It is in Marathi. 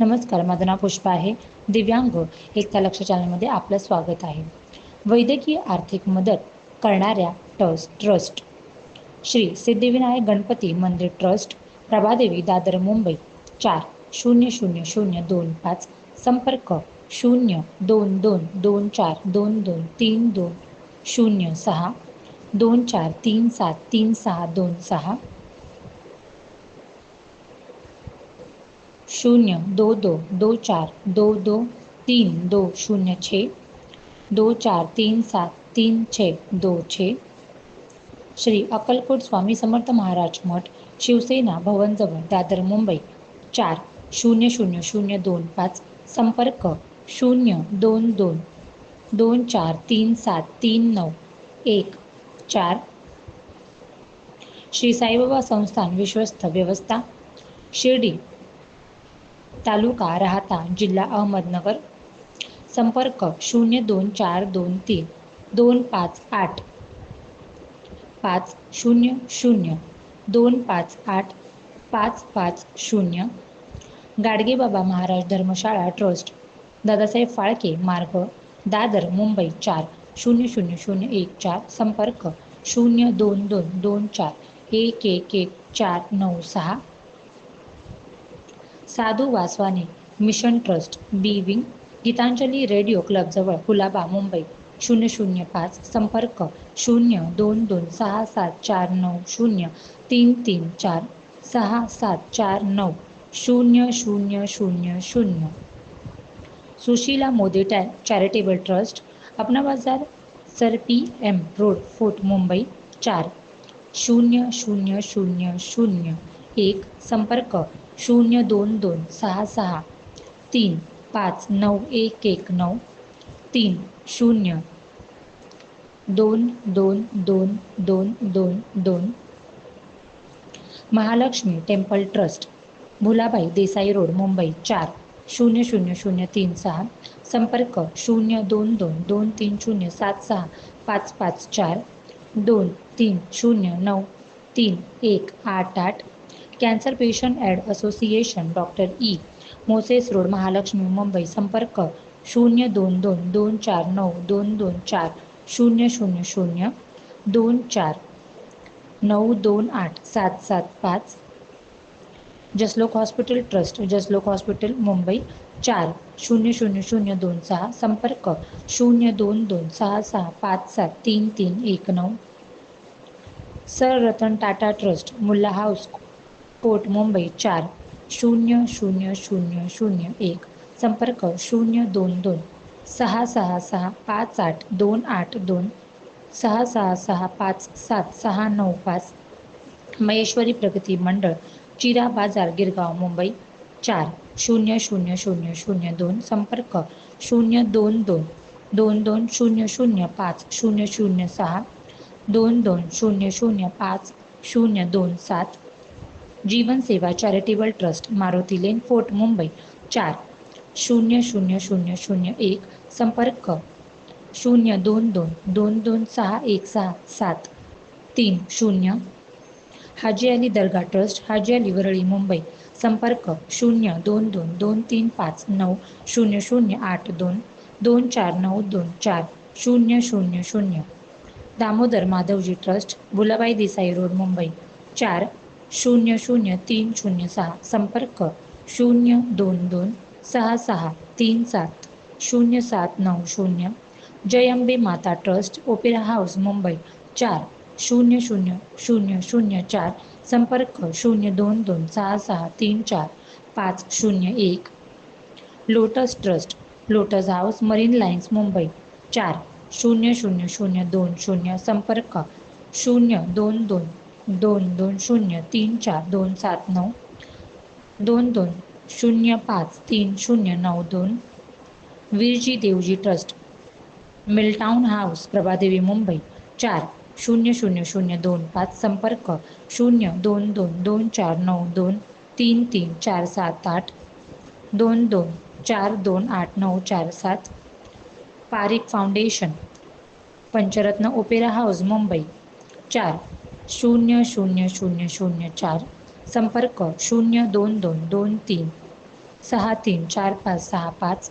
नमस्कार माझं नाव पुष्पा आहे. दिव्यांग एकता लक्ष चॅनलमध्ये आपलं स्वागत आहे. वैद्यकीय आर्थिक मदत करणाऱ्या टस ट्रस्ट श्री सिद्धिविनायक गणपती मंदिर ट्रस्ट प्रभादेवी दादर मुंबई चार शून्य शून्य शून्य दोन पाच संपर्क शून्य दोन दोन दोन चार दोन दोन तीन दोन शून्य सहा दोन चार तीन सात तीन सहा दोन सहा शून्य दो दो दो चार दो दो तीन दो शून्य छः दो चार तीन सात तीन छः दो छः. श्री अक्कलकोट स्वामी समर्थ महाराज मठ शिवसेना भवनजवळ दादर मुंबई. चार शून्य शून्य शून्य दोन पाच संपर्क शून्य दोन दोन दोन चार तीन सात तीन नऊ एक चार. श्री साईबाबा संस्थान विश्वस्त व्यवस्था शिर्डी तालुका राहता जिल्हा अहमदनगर. संपर्क शून्य दोन चार दोन तीन दोन पाच आठ. पाच शून्य शून्य दोन पाच आठ पाच पाच शून्य. गाडगेबाबा महाराज धर्मशाळा ट्रस्ट. दादासाहेब फाळके मार्ग. दादर मुंबई चार शून्य शून्य शून्य एक चार. संपर्क शून्य दोन दोन दोन चार. एक एक एक चार नऊ सहा. Sadhu Vaswani mission trust B wing Gitanjali radio क्लबजवळ Colaba Mumbai. शून्य शून्य पाच संपर्क शून्य दोन दोन सहा सात चार नऊ शून्य तीन तीन चार सहा सात चार नऊ शून्य शून्य शून्य शून्य. Sushila Modi टॅ charitable trust Apna Bazaar sir P M road fort Mumbai चार शून्य शून्य शून्य शून्य एक संपर्क शून्य दोन दोन सहा सहा तीन पाच नऊ एक एक नऊ तीन शून्य दोन दोन दोन दोन दोन दोन. Mahalaxmi temple trust Bhulabhai Desai road Mumbai चार शून्य शून्य शून्य तीन सहा. संपर्क शून्य दोन दोन दोन तीन शून्य सात सहा पाच पाच चार दोन तीन शून्य नऊ तीन एक आठ आठ. Cancer patient aid association doctor E Moses road Mahalaxmi Mumbai संपर्क शून्य दोन दोन दोन चार नऊ दोन दोन चार शून्य शून्य शून्य दोन चार नऊ दोन आठ सात सात पाच. Jaslok hospital trust Jaslok hospital Mumbai. चार शून्य शून्य शून्य दोन सहा. संपर्क शून्य दोन दोन सहा सहा पाच सात तीन तीन एक नऊ. Sir Ratan Tata trust Mulla house. Coat Mumbai चार शून्य शून्य शून्य शून्य एक संपर्क शून्य दोन दोन सहा सहा सहा पाच आठ दोन आठ दोन सहा सहा सहा पाच सात सहा नऊ पाच महेश्वरी प्रगती मंडळ चिरा बाजार गिरगाव मुंबई चार शून्य शून्य शून्य शून्य दोन संपर्क शून्य दोन दोन दोन दोन शून्य शून्य पाच शून्य शून्य सहा दोन दोन शून्य शून्य पाच शून्य दोन सात Jeevan Seva charitable trust Maruti lane fort Mumbai. चार. शून्य शून्य शून्य शून्य एक संपर्क शून्य दोन दोन दोन दोन सहा एक सहा सात. तीन. शून्य. हाजी अली दर्गा ट्रस्ट हाजी अली वरळी मुंबई. संपर्क शून्य दोन दोन दोन तीन पाच नऊ शून्य शून्य आठ दोन दोन चार नऊ दोन चार शून्य शून्य शून्य. Damodar Madhavji trust Bhulabhai Desai road Mumbai. चार. शून्य शून्य तीन शून्य सहा संपर्क शून्य दोन दोन सहा सहा तीन सात. शून्य सात नऊ शून्य. जयंबे माता ट्रस्ट ओपेरा हाऊस मुंबई. चार शून्य शून्य शून्य शून्य चार. संपर्क शून्य दोन दोन सहा सहा तीन चार. पाच शून्य एक. Lotus trust lotus house marine lines Mumbai. चार शून्य शून्य शून्य दोन शून्य. संपर्क शून्य दोन दोन. दोन दोन शून्य तीन चार दोन सात नऊ. दोन दोन शून्य पाच तीन शून्य नऊ दोन. Virji Devji trust. Milltown house Prabhadevi Mumbai. चार शून्य शून्य शून्य दोन पाच संपर्क. शून्य दोन दोन दोन चार नऊ दोन तीन तीन चार सात आठ. दोन दोन चार दोन आठ नऊ चार सात. Parikh foundation. Panchratna opera house Mumbai. चार शून्य शून्य शून्य शून्य चार. संपर्क शून्य दोन दोन दोन तीन. सहा तीन चार पाच सहा पाच.